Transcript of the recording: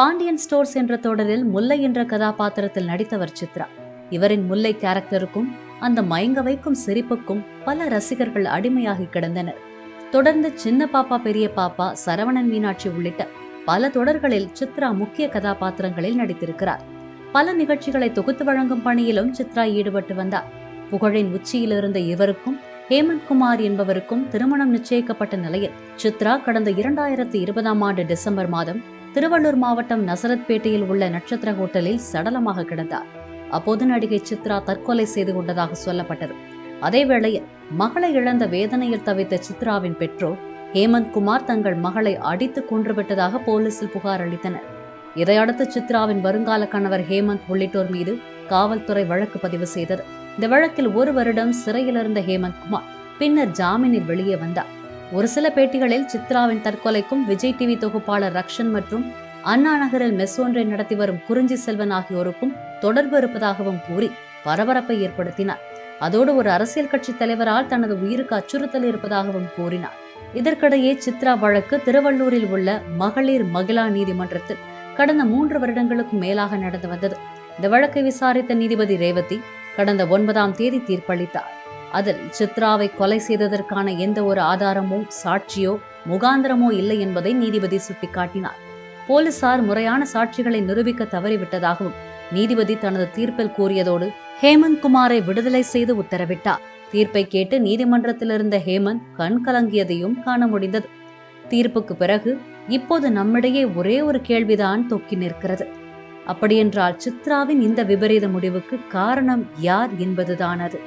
Pandian stores என்ற தொடரில் முல்லை என்ற கதாபாத்திரத்தில் நடித்தவர் சித்ரா. இவரின் முல்லை கேரக்டருக்கும் அந்த மயங்க வைக்கும் சிரிப்புக்கும் பல ரசிகர்கள் அடிமையாகி கிடந்தனர். தொடர்ந்து சின்ன பாப்பா பெரிய பாப்பா சரவணன் மீனாட்சி உள்ளிட்ட பல தொடர்களில் சித்ரா முக்கிய கதாபாத்திரங்களில் நடித்திருக்கிறார். பல நிகழ்ச்சிகளை தொகுத்து வழங்கும் பணியிலும் சித்ரா ஈடுபட்டு வந்தார். புகழின் உச்சியில் இருந்த இவருக்கும் ஹேமந்த் குமார் என்பவருக்கும் திருமணம் நிச்சயிக்கப்பட்ட நிலையில் சித்ரா கடந்த இரண்டாயிரத்தி இருபதாம் ஆண்டு டிசம்பர் மாதம் திருவள்ளூர் மாவட்டம் நசரத்பேட்டையில் உள்ள நட்சத்திர ஹோட்டலில் சடலமாக கிடந்தார். அப்போது நடிகை சித்ரா தற்கொலை செய்து கொண்டதாக சொல்லப்பட்டது. அதேவேளையில் மகளை இழந்த வேதனையில் தவித்த சித்ராவின் பெற்றோர் ஹேமந்த் குமார் தங்கள் மகளை அடித்து கொன்றுவிட்டதாக போலீசில் புகார் அளித்தனர். இதையடுத்து சித்ராவின் வருங்கால கணவர் ஹேமந்த் உள்ளிட்டோர் மீது காவல்துறை வழக்கு பதிவு செய்தது. இந்த வழக்கில் ஒரு வருடம் சிறையில் இருந்த ஹேமந்த் குமார் பின்னர் ஜாமீனில் வெளியே வந்தார். ஒரு சில பேட்டிகளில் சித்ராவின் தற்கொலைக்கும் விஜய் டிவி தொகுப்பாளர் ரக்ஷன் மற்றும் அண்ணா நகரில் மெஸ் ஒன்றை நடத்தி வரும் குறிஞ்சி செல்வன் ஆகியோருக்கும் தொடர்பு இருப்பதாகவும் கூறி பரபரப்பை ஏற்படுத்தினார். அதோடு ஒரு அரசியல் கட்சி தலைவரால் தனது உயிருக்கு அச்சுறுத்தல் இருப்பதாகவும் கூறினார். இதற்கிடையே சித்ரா வழக்கு திருவள்ளூரில் உள்ள மகளிர் மகிழா நீதிமன்றத்தில் கடந்த மூன்று வருடங்களுக்கு மேலாக நடந்து வந்தது. இந்த வழக்கை விசாரித்த நீதிபதி ரேவதி கடந்த ஒன்பதாம் தேதி தீர்ப்பளித்தார். அதில் சித்ராவை கொலை செய்ததற்கான எந்த ஒரு ஆதாரமோ சாட்சியோ முகாந்திரமோ இல்லை என்பதை நீதிபதி சுட்டிக்காட்டினார். போலீசார் முறையான சாட்சிகளை நிரூபிக்க தவறிவிட்டதாகவும் நீதிபதி தனது தீர்ப்பில் கூறியதோடு ஹேமந்த் குமாரை விடுதலை செய்து உத்தரவிட்டார். தீர்ப்பை கேட்டு நீதிமன்றத்தில் இருந்த ஹேமந்த் கண் கலங்கியதையும் காண முடிந்தது. தீர்ப்புக்கு பிறகு இப்போது நம்மிடையே ஒரே ஒரு கேள்விதான் தொக்கி நிற்கிறது. அப்படியென்றால் சித்ராவின் இந்த விபரீத முடிவுக்கு காரணம் யார் என்பதுதான் அது.